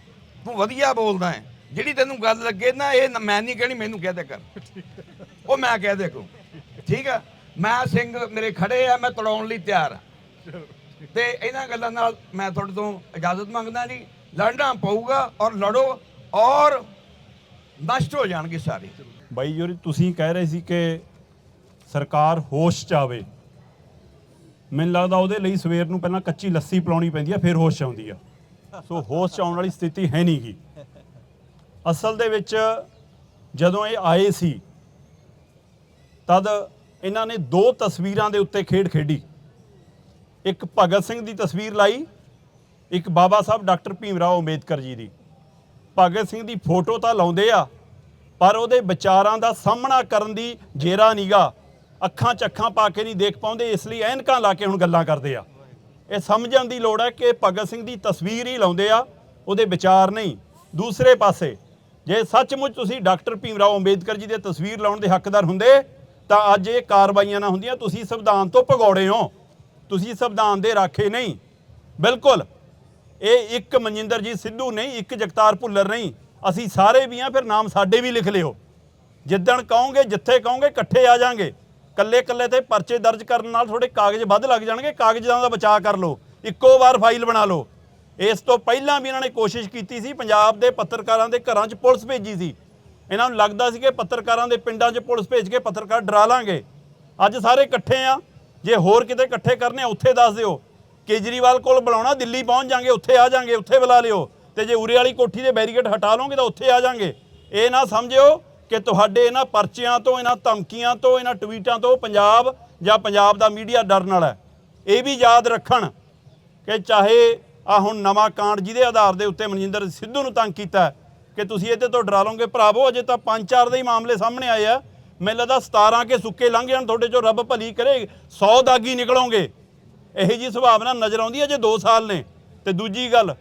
ਤੂੰ ਵਧੀਆ ਬੋਲਦਾ ਹੈ। ਜਿਹੜੀ ਤੈਨੂੰ ਗੱਲ ਲੱਗੇ ਨਾ, ਇਹ ਨਾ ਮੈਂ ਨਹੀਂ ਕਹਿਣੀ, ਮੈਨੂੰ ਕਹਿ ਦੇ ਕਰ। ਉਹ ਮੈਂ ਕਹਿ ਦੇ ਕੋ ਠੀਕ ਆ? ਮੈਂ ਸਿੰਘ ਮੇਰੇ ਖੜੇ ਆ, ਮੈਂ ਤੜਾਉਣ ਲਈ ਤਿਆਰ ਆ। ਤੇ ਇਹਨਾਂ ਗੱਲਾਂ ਨਾਲ ਮੈਂ ਤੁਹਾਡੇ ਤੋਂ ਇਜਾਜ਼ਤ ਮੰਗਦਾ ਜੀ। ਲੜਨਾ ਪਊਗਾ ਔਰ ਲੜੋ ਔਰ ਨਸ਼ਟ ਹੋ ਜਾਣਗੇ ਸਾਰੇ। ਬਾਈ ਜੀ ਤੁਸੀਂ ਕਹਿ ਰਹੇ ਸੀ ਕਿ ਸਰਕਾਰ ਹੋਸ਼ ਚ ਆਵੇ। ਮੈਨੂੰ ਲੱਗਦਾ ਉਹਦੇ ਲਈ ਸਵੇਰ ਨੂੰ ਪਹਿਲਾਂ ਕੱਚੀ ਲੱਸੀ ਪਿਲਾਉਣੀ ਪੈਂਦੀ ਆ, ਫਿਰ ਹੋਸ਼ 'ਚ ਆਉਂਦੀ ਆ। ਸੋ ਹੋਸ਼ 'ਚ ਆਉਣ ਵਾਲੀ ਸਥਿਤੀ ਹੈ ਨਹੀਂ ਗੀ ਅਸਲ ਦੇ ਵਿੱਚ ਜਦੋਂ ਇਹ ਆਏ ਸੀ, ਤਦ ਇਹਨਾਂ ਨੇ ਦੋ ਤਸਵੀਰਾਂ ਦੇ ਉੱਤੇ ਖੇਡ ਖੇਡੀ। ਇੱਕ ਭਗਤ ਸਿੰਘ ਦੀ ਤਸਵੀਰ ਲਾਈ, ਇੱਕ ਬਾਬਾ ਸਾਹਿਬ ਡਾਕਟਰ ਭੀਮ ਰਾਓ ਅੰਬੇਦਕਰ ਜੀ ਦੀ। ਭਗਤ ਸਿੰਘ ਦੀ ਫੋਟੋ ਤਾਂ ਲਾਉਂਦੇ ਆ, ਪਰ ਉਹਦੇ ਵਿਚਾਰਾਂ ਦਾ ਸਾਹਮਣਾ ਕਰਨ ਦੀ ਜੇਰਾ ਨੀਗਾ। ਅੱਖਾਂ ਚੱਖਾਂ ਪਾ ਕੇ ਨਹੀਂ ਦੇਖ ਪਾਉਂਦੇ, ਇਸ ਲਈ ਐਨਕਾਂ ਲਾ ਕੇ ਹੁਣ ਗੱਲਾਂ ਕਰਦੇ ਆ। ਇਹ ਸਮਝਣ ਦੀ ਲੋੜ ਹੈ ਕਿ ਭਗਤ ਸਿੰਘ ਦੀ ਤਸਵੀਰ ਹੀ ਲਾਉਂਦੇ ਆ, ਉਹਦੇ ਵਿਚਾਰ ਨਹੀਂ। ਦੂਸਰੇ ਪਾਸੇ ਜੇ ਸੱਚਮੁੱਚ ਤੁਸੀਂ ਡਾਕਟਰ ਭੀਮ ਰਾਓ ਅੰਬੇਦਕਰ ਜੀ ਦੇ ਤਸਵੀਰ ਲਾਉਣ ਦੇ ਹੱਕਦਾਰ ਹੁੰਦੇ, ਤਾਂ ਅੱਜ ਇਹ ਕਾਰਵਾਈਆਂ ਨਾ ਹੁੰਦੀਆਂ, ਤੁਸੀਂ ਸੰਵਿਧਾਨ ਤੋਂ ਭਗੌੜੇ ਹੋ। ਤੁਸੀਂ ਸੰਵਿਧਾਨ ਦੇ ਰਾਖੇ ਨਹੀਂ। ਬਿਲਕੁਲ। ਇਹ ਇੱਕ ਮਨਜਿੰਦਰਜੀਤ ਸਿੱਧੂ ਨਹੀਂ, ਇੱਕ ਜਗਤਾਰ ਭੁੱਲਰ ਨਹੀਂ। ਅਸੀਂ ਸਾਰੇ ਵੀ ਆ ਫਿਰ ਨਾਮ ਸਾਡੇ ਵੀ ਲਿਖ ਲਿਓ। ਜਿੱਦਣ ਕਹੋਗੇ, ਜਿੱਥੇ ਕਹੋਗੇ, ਇਕੱਠੇ ਆ ਜਾਾਂਗੇ। ਕੱਲੇ ਕੱਲੇ ਤੇ ਪਰਚੇ ਦਰਜ ਕਰਨ ਨਾਲ ਤੁਹਾਡੇ ਕਾਗਜ਼ ਵੱਧ ਲੱਗ ਜਾਣਗੇ, ਕਾਗਜ਼ਾਂ ਦਾ ਬਚਾਅ ਕਰ ਲਓ। ਇੱਕੋ ਵਾਰ ਫਾਈਲ ਬਣਾ ਲਓ। ਇਸ ਤੋਂ ਪਹਿਲਾਂ ਵੀ ਇਹਨਾਂ ਨੇ ਕੋਸ਼ਿਸ਼ ਕੀਤੀ ਸੀ, ਪੰਜਾਬ ਦੇ ਪੱਤਰਕਾਰਾਂ ਦੇ ਘਰਾਂ 'ਚ ਪੁਲਿਸ ਭੇਜੀ ਸੀ। ਇਹਨਾਂ ਨੂੰ ਲੱਗਦਾ ਸੀ ਕਿ ਪੱਤਰਕਾਰਾਂ ਦੇ ਪਿੰਡਾਂ 'ਚ ਪੁਲਿਸ ਭੇਜ ਕੇ ਪੱਤਰਕਾਰ ਡਰਾ ਲਾਂਗੇ। ਅੱਜ ਸਾਰੇ ਇਕੱਠੇ ਆ। ਜੇ ਹੋਰ ਕਿਤੇ ਇਕੱਠੇ ਕਰਨੇ ਉੱਥੇ ਦੱਸ ਦਿਓ। ਕੇਜਰੀਵਾਲ ਕੋਲ ਬੁਲਾਉਣਾ, ਦਿੱਲੀ ਪਹੁੰਚ ਜਾਾਂਗੇ, ਉੱਥੇ ਆ ਜਾਾਂਗੇ, ਉੱਥੇ ਬੁਲਾ ਲਿਓ। ਤੇ ਜੇ ਉਰੇ ਵਾਲੀ ਕੋਠੀ ਦੇ ਬੈਰੀਕੇਡ ਹਟਾ ਲਓਗੇ ਤਾਂ ਉੱਥੇ ਆ ਜਾਾਂਗੇ। ਇਹ ਨਾ ਸਮਝਿਓ ਕਿ ਤੁਹਾਡੇ ਇਹਨਾਂ ਪਰਚਿਆਂ ਤੋਂ, ਇਹਨਾਂ ਧਮਕੀਆਂ ਤੋਂ, ਇਹਨਾਂ ਟਵੀਟਾਂ ਤੋਂ ਪੰਜਾਬ ਜਾਂ ਪੰਜਾਬ ਦਾ ਮੀਡੀਆ ਡਰਨ ਵਾਲਾ ਹੈ। ਇਹ ਵੀ ਯਾਦ ਰੱਖਣ ਕਿ ਚਾਹੇ ਆ ਹੁਣ ਨਵਾਂ ਕਾਂਡ ਜਿਹਦੇ ਆਧਾਰ ਦੇ ਉੱਤੇ ਮਨਜਿੰਦਰ ਸਿੱਧੂ ਨੂੰ ਤੰਗ ਕੀਤਾ ਕਿ ਤੁਸੀਂ ਇਹਦੇ ਤੋਂ ਡਰਾ ਲਓਗੇ। ਭਰਾਵੋ, ਅਜੇ ਤਾਂ ਪੰਜ ਚਾਰ ਦੇ ਹੀ ਮਾਮਲੇ ਸਾਹਮਣੇ ਆਏ ਆ। ਮੈਨੂੰ ਲੱਗਦਾ 17 ਕੇ ਸੁੱਕੇ ਲੰਘ ਜਾਣ, ਤੁਹਾਡੇ ਚੋਂ ਰੱਬ ਭਲੀ ਕਰੇ 100 ਦਾਗੀ ਨਿਕਲੋਗੇ। ਇਹੋ ਜੀ ਸੁਭਾਵਨਾ ਨਜ਼ਰ ਆਉਂਦੀ ਹੈ ਜੇ 2 ਸਾਲ ਨੇ। ਤੇ ਦੂਜੀ ਗੱਲ,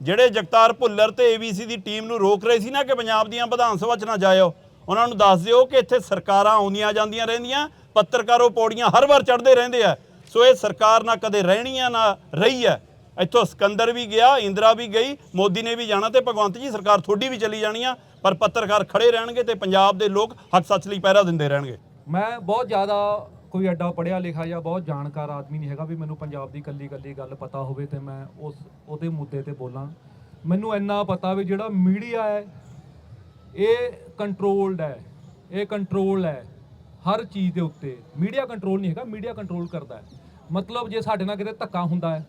ਜਿਹੜੇ ਜਗਤਾਰ ਭੁੱਲਰ ਤੇ ਏਬੀਸੀ ਦੀ ਟੀਮ ਨੂੰ ਰੋਕ ਰਹੇ ਸੀ ਨਾ ਕਿ ਪੰਜਾਬ ਦੀਆਂ ਵਿਧਾਨ ਸਭਾ 'ਚ ਨਾ ਜਾਇਓ, ਉਹਨਾਂ ਨੂੰ ਦੱਸ ਦਿਓ ਕਿ ਇੱਥੇ ਸਰਕਾਰਾਂ ਆਉਂਦੀਆਂ ਜਾਂਦੀਆਂ ਰਹਿੰਦੀਆਂ, ਪੱਤਰਕਾਰੋ ਪੌੜੀਆਂ ਹਰ ਵਾਰ ਚੜ੍ਹਦੇ ਰਹਿੰਦੇ ਆ। ਸੋ ਇਹ ਸਰਕਾਰ ਨਾ ਕਦੇ ਰਹਿਣੀ ਆ, ਨਾ ਰਹੀ ਹੈ ਇੱਥੋਂ ਸਿਕੰਦਰ ਵੀ ਗਿਆ, ਇੰਦਰਾ ਵੀ ਗਈ, ਮੋਦੀ ਨੇ ਵੀ ਜਾਣਾ ਤੇ ਭਗਵੰਤ ਜੀ ਸਰਕਾਰ ਤੁਹਾਡੀ ਵੀ ਚਲੀ ਜਾਣੀ ਆ, ਪਰ ਪੱਤਰਕਾਰ ਖੜੇ ਰਹਿਣਗੇ ਤੇ ਪੰਜਾਬ ਦੇ ਲੋਕ ਹੱਕ ਸੱਚ ਲਈ ਪਹਿਰਾ ਦਿੰਦੇ ਰਹਿਣਗੇ। ਮੈਂ ਬਹੁਤ ਜ਼ਿਆਦਾ ਕੋਈ ਐਡਾ ਪੜਿਆ ਲਿਖਿਆ ਜਾਂ ਬਹੁਤ ਜਾਣਕਾਰ ਆਦਮੀ ਨਹੀਂ ਹੈਗਾ ਵੀ ਮੈਨੂੰ ਪੰਜਾਬ ਦੀ ਕੱਲੀ ਕੱਲੀ ਗੱਲ ਪਤਾ ਹੋਵੇ ਤੇ ਮੈਂ ਉਸ, ਉਹਦੇ ਮੁੱਦੇ ਤੇ ਬੋਲਾਂ। ਮੈਨੂੰ ਇੰਨਾ ਪਤਾ ਵੀ ਜਿਹੜਾ ਮੀਡੀਆ ਹੈ, ਇਹ ਕੰਟਰੋਲਡ ਹੈ, ਇਹ ਕੰਟਰੋਲ ਹੈ ਹਰ ਚੀਜ਼ ਦੇ ਉੱਤੇ। ਮੀਡੀਆ ਕੰਟਰੋਲ ਨਹੀਂ ਹੈਗਾ, ਮੀਡੀਆ ਕੰਟਰੋਲ ਕਰਦਾ ਹੈ। ਮਤਲਬ ਜੇ ਸਾਡੇ ਨਾਲ ਕਿਤੇ ਧੱਕਾ ਹੁੰਦਾ ਹੈ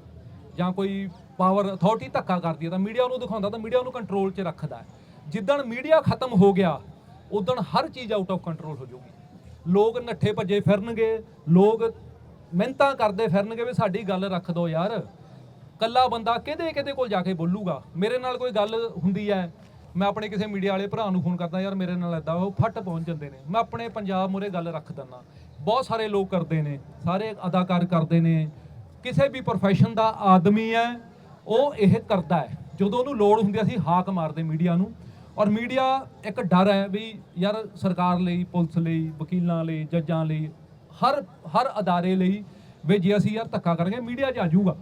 ਜਾਂ ਕੋਈ ਪਾਵਰ ਅਥਾਰਟੀ ਧੱਕਾ ਕਰਦੀ ਹੈ ਤਾਂ ਮੀਡੀਆ ਉਹਨੂੰ ਦਿਖਾਉਂਦਾ ਤਾਂ ਮੀਡੀਆ ਉਹਨੂੰ ਕੰਟਰੋਲ 'ਚ ਰੱਖਦਾ ਹੈ। ਜਿੱਦਣ ਮੀਡੀਆ ਖਤਮ ਹੋ ਗਿਆ, ਉਦਣ ਹਰ ਚੀਜ਼ ਆਊਟ ਆਫ ਕੰਟਰੋਲ ਹੋ ਜਾਊਗੀ। ਲੋਕ ਨੱਠੇ ਭੱਜੇ ਫਿਰਨਗੇ, ਲੋਕ ਮਿਹਨਤਾਂ ਕਰਦੇ ਫਿਰਨਗੇ ਵੀ ਸਾਡੀ ਗੱਲ ਰੱਖ ਦਿਓ ਯਾਰ। ਕੱਲਾ ਬੰਦਾ ਕਿਹਦੇ ਕਿਹਦੇ ਕੋਲ ਜਾ ਕੇ ਬੋਲੂਗਾ? ਮੇਰੇ ਨਾਲ ਕੋਈ ਗੱਲ ਹੁੰਦੀ ਹੈ, ਮੈਂ ਆਪਣੇ ਕਿਸੇ ਮੀਡੀਆ ਵਾਲੇ ਭਰਾ ਨੂੰ ਫੋਨ ਕਰਦਾ, ਯਾਰ ਮੇਰੇ ਨਾਲ ਏਦਾਂ ਉਹ ਫੱਟ ਪਹੁੰਚ ਜਾਂਦੇ ਨੇ। ਮੈਂ ਆਪਣੇ ਪੰਜਾਬ ਮੂਹਰੇ ਗੱਲ ਰੱਖ ਦਿੰਦਾ। ਬਹੁਤ ਸਾਰੇ ਲੋਕ ਕਰਦੇ ਨੇ, ਸਾਰੇ ਅਦਾਕਾਰ ਕਰਦੇ ਨੇ ਕਿਸੇ ਵੀ profession ਦਾ ਆਦਮੀ ਹੈ, ਉਹ ਇਹ ਕਰਦਾ ਹੈ। ਜਦੋਂ ਉਹਨੂੰ ਲੋੜ ਹੁੰਦੀ ਅਸੀਂ ਹਾਕ ਮਾਰਦੇ ਮੀਡੀਆ ਨੂੰ। ਔਰ ਮੀਡੀਆ ਇੱਕ ਡਰ ਹੈ ਵੀ ਯਾਰ ਸਰਕਾਰ ਲਈ, ਪੁਲਿਸ ਲਈ, ਵਕੀਲਾਂ ਲਈ, ਜੱਜਾਂ ਲਈ, ਹਰ ਹਰ ਅਦਾਰੇ ਲਈ ਵੀ ਜੇ ਅਸੀਂ ਯਾਰ ਧੱਕਾ ਕਰਾਂਗੇ, ਮੀਡੀਆ 'ਚ ਆ ਜਾਊਗਾ।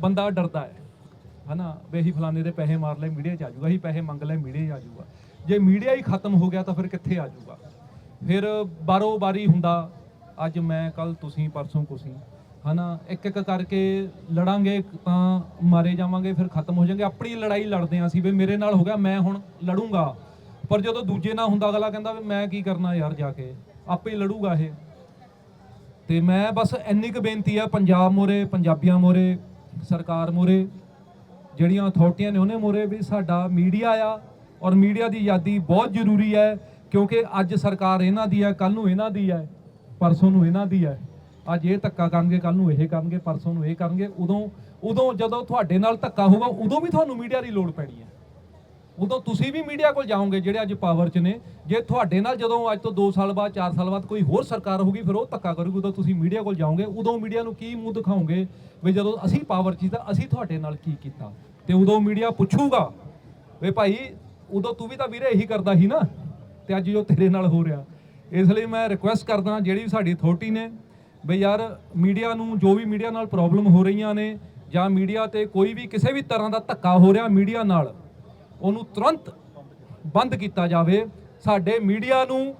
ਬੰਦਾ ਡਰਦਾ ਹੈ। ਹਨਾ? ਵੀ ਅਸੀਂ ਫਲਾਣੇ ਦੇ ਪੈਸੇ ਮਾਰ ਲਏ, ਮੀਡੀਆ 'ਚ ਆ ਜਾਊਗਾ। ਅਸੀਂ ਪੈਸੇ ਮੰਗ ਲਏ, ਮੀਡੀਆ 'ਚ ਆ ਜਾਊਗਾ। ਜੇ ਮੀਡੀਆ ਹੀ ਖਤਮ ਹੋ ਗਿਆ ਤਾਂ ਫਿਰ ਕਿੱਥੇ ਆ ਜਾਊਗਾ? ਫਿਰ ਬਾਰੋ ਬਾਰੀ ਹੁੰਦਾ, ਅੱਜ ਮੈਂ ਕੱਲ ਤੁਸੀਂ, ਪਰਸੋਂ ਤੁਸੀਂ ਹਨਾ? ਇੱਕ ਇੱਕ ਕਰਕੇ ਲੜਾਂਗੇ, ਤਾਂ ਮਾਰੇ ਜਾਵਾਂਗੇ, ਫਿਰ ਖਤਮ ਹੋ ਜਾਣਗੇ। ਆਪਣੀ ਲੜਾਈ ਲੜਦੇ ਆਂ ਅਸੀਂ ਵੀ। ਮੇਰੇ ਨਾਲ ਹੋ ਗਿਆ, ਮੈਂ ਹੁਣ ਲੜੂੰਗਾ। ਪਰ ਜਦੋਂ ਦੂਜੇ ਨਾਲ ਹੁੰਦਾ, ਅਗਲਾ ਕਹਿੰਦਾ ਵੀ ਮੈਂ ਕੀ ਕਰਨਾ ਯਾਰ ਜਾ ਕੇ? ਆਪੇ ਹੀ ਲੜੂਗਾ ਇਹ। ਤੇ ਮੈਂ ਬਸ ਇੰਨੀ ਕੁ ਬੇਨਤੀ ਆ, ਪੰਜਾਬ ਮੋਰੇ, ਪੰਜਾਬੀਆਂ ਮੋਰੇ, ਸਰਕਾਰ ਮੋਰੇ, ਜਿਹੜੀਆਂ ਅਥਾਰਟੀਆਂ ਨੇ ਉਹਨੇ ਮੋਰੇ ਵੀ ਸਾਡਾ ਮੀਡੀਆ ਆ। ਔਰ ਮੀਡੀਆ ਦੀ ਆਜ਼ਾਦੀ ਬਹੁਤ ਜ਼ਰੂਰੀ ਹੈ, ਕਿਉਂਕਿ ਅੱਜ ਸਰਕਾਰ ਇਹਨਾਂ ਦੀ ਹੈ ਕੱਲ ਨੂੰ ਇਹਨਾਂ ਦੀ ਹੈ, ਪਰਸੋਂ ਨੂੰ ਇਹਨਾਂ ਦੀ ਹੈ। ਅੱਜ ਇਹ ਧੱਕਾ ਕਰਨਗੇ ਕੱਲ ਨੂੰ ਇਹ ਕਰਨਗੇ, ਪਰਸੋਂ ਨੂੰ ਇਹ ਕਰਨਗੇ, ਉਦੋਂ ਉਦੋਂ ਜਦੋਂ ਤੁਹਾਡੇ ਨਾਲ ਧੱਕਾ ਹੋਊਗਾ, ਉਦੋਂ ਵੀ ਤੁਹਾਨੂੰ ਮੀਡੀਆ ਦੀ ਲੋੜ ਪੈਣੀ ਹੈ। ਉਦੋਂ ਤੁਸੀਂ ਵੀ ਮੀਡੀਆ ਕੋਲ ਜਾਓਗੇ, ਜਿਹੜੇ ਅੱਜ ਪਾਵਰ 'ਚ ਨੇ। ਜੇ ਤੁਹਾਡੇ ਨਾਲ ਜਦੋਂ ਅੱਜ ਤੋਂ 2 ਸਾਲ ਬਾਅਦ 4 ਸਾਲ ਬਾਅਦ ਕੋਈ ਹੋਰ ਸਰਕਾਰ ਹੋਊਗੀ, ਫਿਰ ਉਹ ਧੱਕਾ ਕਰੂਗੀ, ਉਦੋਂ ਤੁਸੀਂ ਮੀਡੀਆ ਕੋਲ ਜਾਓਗੇ, ਉਦੋਂ ਮੀਡੀਆ ਨੂੰ ਕੀ ਮੂੰਹ ਦਿਖਾਓਗੇ ਵੀ ਜਦੋਂ ਅਸੀਂ ਪਾਵਰ 'ਚ ਸੀ, ਤਾਂ ਅਸੀਂ ਤੁਹਾਡੇ ਨਾਲ ਕੀ ਕੀਤਾ? ਤੇ ਉਦੋਂ ਮੀਡੀਆ ਪੁੱਛੂਗਾ ਵੀ ਭਾਈ, ਉਦੋਂ ਤੂੰ ਵੀ ਤਾਂ ਵੀਰੇ ਇਹੀ ਕਰਦਾ ਸੀ ਨਾ, ਤੇ ਅੱਜ ਜੋ ਤੇਰੇ ਨਾਲ ਹੋ ਰਿਹਾ। ਇਸ ਲਈ ਮੈਂ ਰਿਕੁਐਸਟ ਕਰਦਾ, ਜਿਹੜੀ ਵੀ ਸਾਡੀ ਅਥਾਰਟੀ ਨੇ ਵੀ ਯਾਰ ਮੀਡੀਆ ਨੂੰ ਜੋ ਵੀ ਮੀਡੀਆ ਨਾਲ ਪ੍ਰੋਬਲਮ ਹੋ ਰਹੀਆਂ ਨੇ ਜਾਂ ਮੀਡੀਆ ਤੇ ਕੋਈ ਵੀ ਕਿਸੇ ਵੀ ਤਰ੍ਹਾਂ ਦਾ ਧੱਕਾ ਹੋ ਰਿਹਾ ਮੀਡੀਆ ਨਾਲ, ਉਹਨੂੰ ਤੁਰੰਤ ਬੰਦ ਕੀਤਾ ਜਾਵੇ। ਸਾਡੇ ਮੀਡੀਆ ਨੂੰ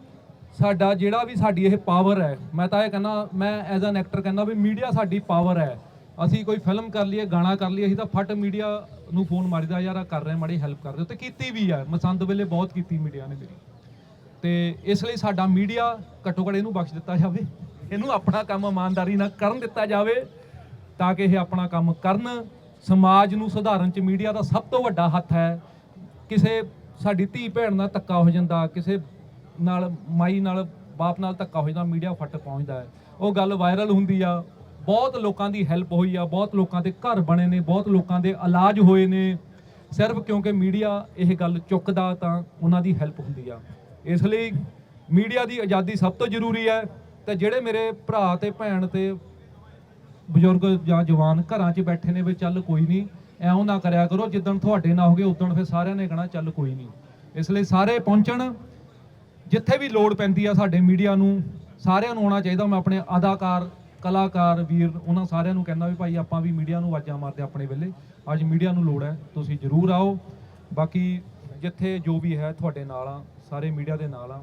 ਸਾਡਾ ਜਿਹੜਾ ਵੀ ਸਾਡੀ ਇਹ ਪਾਵਰ ਹੈ, ਮੈਂ ਤਾਂ ਇਹ ਕਹਿੰਦਾ, ਮੈਂ ਐਜ਼ ਐਨ ਐਕਟਰ ਕਹਿੰਦਾ ਵੀ ਮੀਡੀਆ ਸਾਡੀ ਪਾਵਰ ਹੈ। ਅਸੀਂ ਕੋਈ ਫਿਲਮ ਕਰ ਲਈਏ, ਗਾਣਾ ਕਰ ਲਈਏ, ਅਸੀਂ ਤਾਂ ਫਟ ਮੀਡੀਆ ਨੂੰ ਫੋਨ ਮਾਰੀਦਾ, ਯਾਰ ਕਰ ਰਹੇ, ਮਾੜੀ ਹੈਲਪ ਕਰ ਦਿਓ। ਤੇ ਕੀਤੀ ਵੀ ਹੈ ਮਸੰਦ ਵੇਲੇ ਬਹੁਤ ਕੀਤੀ ਮੀਡੀਆ ਨੇ ਮੇਰੀ। ਤੇ ਇਸ ਲਈ ਸਾਡਾ ਮੀਡੀਆ ਘੱਟੋ ਘੱਟ ਇਹਨੂੰ ਬਖਸ਼ ਦਿੱਤਾ ਜਾਵੇ। ਇਹਨੂੰ ਆਪਣਾ ਕੰਮ ਇਮਾਨਦਾਰੀ ਨਾਲ ਕਰਨ ਦਿੱਤਾ ਜਾਵੇ ਤਾਂ ਕਿ ਇਹ ਆਪਣਾ ਕੰਮ ਕਰਨ। ਸਮਾਜ ਨੂੰ ਸੁਧਾਰਨ ਚ ਮੀਡੀਆ ਦਾ ਸਭ ਤੋਂ ਵੱਡਾ ਹੱਥ ਹੈ। ਕਿਸੇ ਸਾਡੀ ਧੀ ਭੈਣ ਨਾਲ ਧੱਕਾ ਹੋ ਜਾਂਦਾ, ਕਿਸੇ ਨਾਲ ਮਾਈ ਨਾਲ ਬਾਪ ਨਾਲ ਧੱਕਾ ਹੋ ਜਾਂਦਾ, ਮੀਡੀਆ ਫੱਟ ਪਹੁੰਚਦਾ ਹੈ। ਉਹ ਗੱਲ ਵਾਇਰਲ ਹੁੰਦੀ ਆ, ਬਹੁਤ ਲੋਕਾਂ ਦੀ ਹੈਲਪ ਹੋਈ ਆ, ਬਹੁਤ ਲੋਕਾਂ ਦੇ ਘਰ ਬਣੇ ਨੇ, ਬਹੁਤ ਲੋਕਾਂ ਦੇ ਇਲਾਜ ਹੋਏ ਨੇ। ਸਿਰਫ ਕਿਉਂਕਿ ਮੀਡੀਆ ਇਹ ਗੱਲ ਚੁੱਕਦਾ ਤਾਂ ਉਹਨਾਂ ਦੀ ਹੈਲਪ ਹੁੰਦੀ ਆ। ਇਸ ਲਈ ਮੀਡੀਆ ਦੀ ਆਜ਼ਾਦੀ ਸਭ ਤੋਂ ਜ਼ਰੂਰੀ ਹੈ। ਤੇ ਜਿਹੜੇ ਮੇਰੇ ਭਰਾ ਤੇ ਭੈਣ ਤੇ ਬਜ਼ੁਰਗ ਜਾਂ ਜਵਾਨ ਘਰਾਂ 'ਚ ਬੈਠੇ ਨੇ ਵੀ ਚੱਲ ਕੋਈ ਨਹੀਂ ਐਉਂ ਨਾ ਕਰਿਆ ਕਰੋ, ਜਿੱਦਣ ਤੁਹਾਡੇ ਨਾਲ ਹੋਗੇ, ਉਦੋਂ ਫਿਰ ਸਾਰਿਆਂ ਨੇ ਕਹਣਾ ਚੱਲ ਕੋਈ ਨਹੀਂ। ਇਸ ਲਈ ਸਾਰੇ ਪਹੁੰਚਣ, ਜਿੱਥੇ ਵੀ ਲੋੜ ਪੈਂਦੀ ਆ ਸਾਡੇ ਮੀਡੀਆ ਨੂੰ, ਸਾਰਿਆਂ ਨੂੰ ਆਉਣਾ ਚਾਹੀਦਾ। ਮੈਂ ਆਪਣੇ ਅਦਾਕਾਰ, ਕਲਾਕਾਰ, ਵੀਰ, ਉਹਨਾਂ ਸਾਰਿਆਂ ਨੂੰ ਕਹਿੰਦਾ ਵੀ ਭਾਈ ਆਪਾਂ ਵੀ ਮੀਡੀਆ ਨੂੰ ਆਵਾਜ਼ਾਂ ਮਾਰਦੇ ਆਪਣੇ ਵੇਲੇ। ਅੱਜ ਮੀਡੀਆ ਨੂੰ ਲੋੜ ਹੈ, ਤੁਸੀਂ ਜ਼ਰੂਰ ਆਓ। ਬਾਕੀ ਜਿੱਥੇ ਜੋ ਵੀ ਹੈ, ਤੁਹਾਡੇ ਨਾਲ ਆ, ਸਾਰੇ ਮੀਡੀਆ ਦੇ ਨਾਲ ਆ।